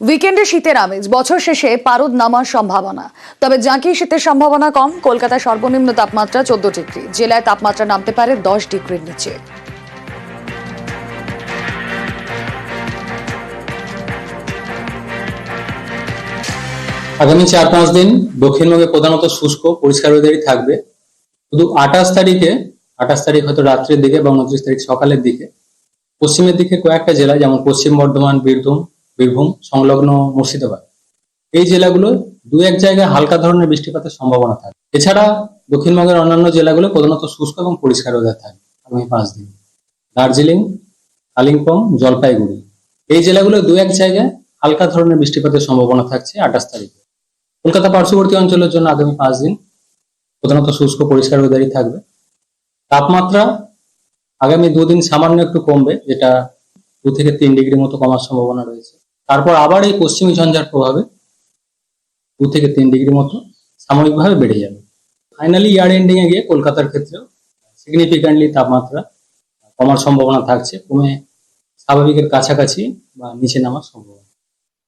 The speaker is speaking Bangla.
উইকেন্ডে শীতের আমেজ, বছর শেষে পারদ নামার সম্ভাবনা। তবে জাঁকি শীতের সম্ভাবনা কম কলকাতায় সর্বনিম্ন তাপমাত্রা চোদ্দ ডিগ্রি, জেলায় তাপমাত্রা নামতে পারে দশ ডিগ্রির নিচে। আগামী চার পাঁচ দিন দক্ষিণবঙ্গে প্রধানত শুষ্ক, পরিষ্কার ওয়েদারই থাকবে। শুধু আঠাশ তারিখে, আঠাশ তারিখ হয়তো রাত্রের দিকে বা উনত্রিশ তারিখ সকালের দিকে। পশ্চিমের দিকে কয়েকটা জেলা যেমন পশ্চিম বর্ধমান, বীরভূম বীরভূম সংলগ্ন মুর্শিদাবাদ। এই জেলাগুলো দু এক জায়গায় হালকা ধরনের বৃষ্টিপাতের সম্ভাবনা থাকে। এছাড়া দক্ষিণবঙ্গের অন্যান্য জেলাগুলো প্রধানত শুষ্ক এবং পরিষ্কার ওয়েদার থাকে আগামী পাঁচ দিন। দার্জিলিং, কালিম্পং, জলপাইগুড়ি। এই জেলাগুলো দু এক জায়গায় হালকা ধরনের বৃষ্টিপাতের সম্ভাবনা থাকছে আঠাশ তারিখে। কলকাতা পার্শ্ববর্তী অঞ্চলের জন্য আগামী পাঁচ দিন প্রধানত শুষ্ক, পরিষ্কার ওয়েদারই থাকবে। তাপমাত্রা আগামী দুদিন সামান্য একটু কমবে, যেটা দু থেকে তিন ডিগ্রি মতো কমার সম্ভাবনা রয়েছে। তারপর আবার এই পশ্চিমী ঝঞ্ঝার প্রভাবে দু থেকে তিন ডিগ্রি মতো সাময়িকভাবে বেড়ে যাবে। ফাইনালি ইয়ার এন্ডিং এ গিয়ে কলকাতার ক্ষেত্রেও সিগনিফিক্যান্টলি তাপমাত্রা কমার সম্ভাবনা থাকছে। কমে স্বাভাবিকের কাছাকাছি বা নিচে নামার সম্ভাবনা।